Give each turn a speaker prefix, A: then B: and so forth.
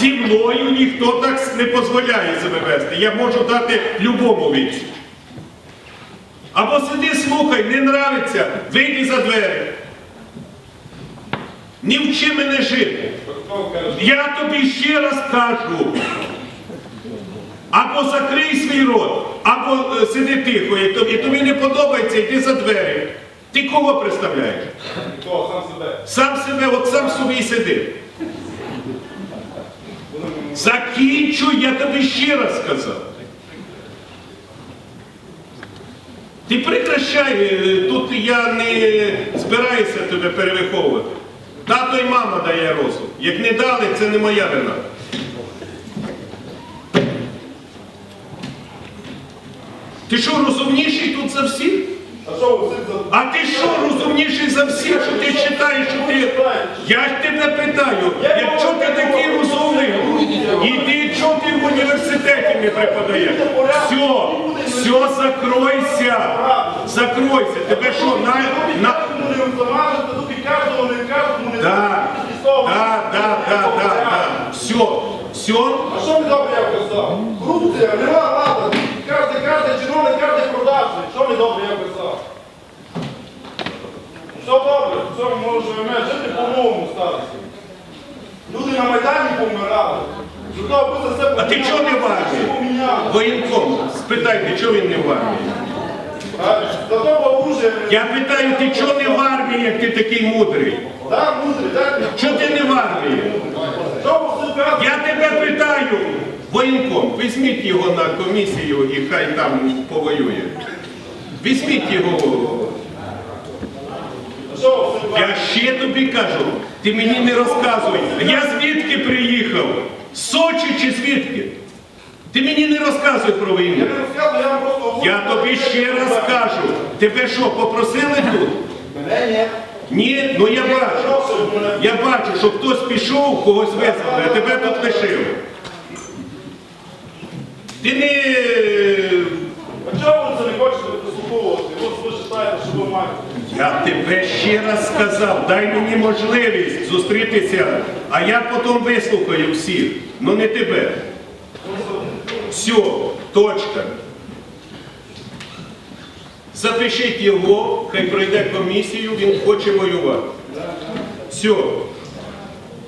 A: Зі мною ніхто так не дозволяє себе вести. Я можу дати любому віці. Або сиди, слухай, не нравиться, вийди за двері. Не вчи мене жити. Я тобі ще раз кажу. Або закрий свій рот, або е, сиди тихо, і тобі, тобі не подобається, йди за двері. Ти кого представляєш?
B: Сам себе?
A: Сам себе, от сам собі сиди. Закінчуй, я тобі ще раз сказав. Ти прекращай, е, тут я не збираюся тебе перевиховувати. Тато і мама дає розум. Як не дали, це не моя вина. Ти що, розумніший тут за всіх?
B: А
A: ти що розумніший за всіх, що ти вважаєш, що ти. Я ж тебе питаю, чого ти в університеті не преподаєш? Все, все, закройся. Закройся. Тебе що, на. на...
B: Не не не
A: Да, да, да, да, да, да. Все, все.
B: А що ми добре я казав? Корупція, нема влада. Кожен, кожен чиновник, кожен продавчий. Що ми добре я казав? Все добре, все ми можемо жити по-новому статусі. Люди на Майдані помирали.
A: А ти чого не в армії? Воєнком, спитайте, чого він не в армії? Я питаю, ти чого не в армії, як ти такий мудрий? Чого ти не в армії? Я тебе питаю, воєнком, візьміть його на комісію і хай там повоює. Візьміть його. Я ще тобі кажу, ти мені не розказуй. Я звідки приїхав? Сочі чи звідки? Ти мені не розказуй про війну. я тобі ще раз кажу. Тебе що, попросили тут?
B: Мене ні.
A: Ні, ну я бачу. Я бачу, що хтось пішов, когось визвали, а тебе тут лишили. Ти не.
B: А чого ви це не хочете прислуховувати? От ви вважаєте, що ви маєте.
A: Я тебе ще раз сказав, дай мені можливість зустрітися, а я потім вислухаю всіх. Ну не тебе. Все, точка. Запишіть його, хай пройде комісію, він хоче воювати. Все.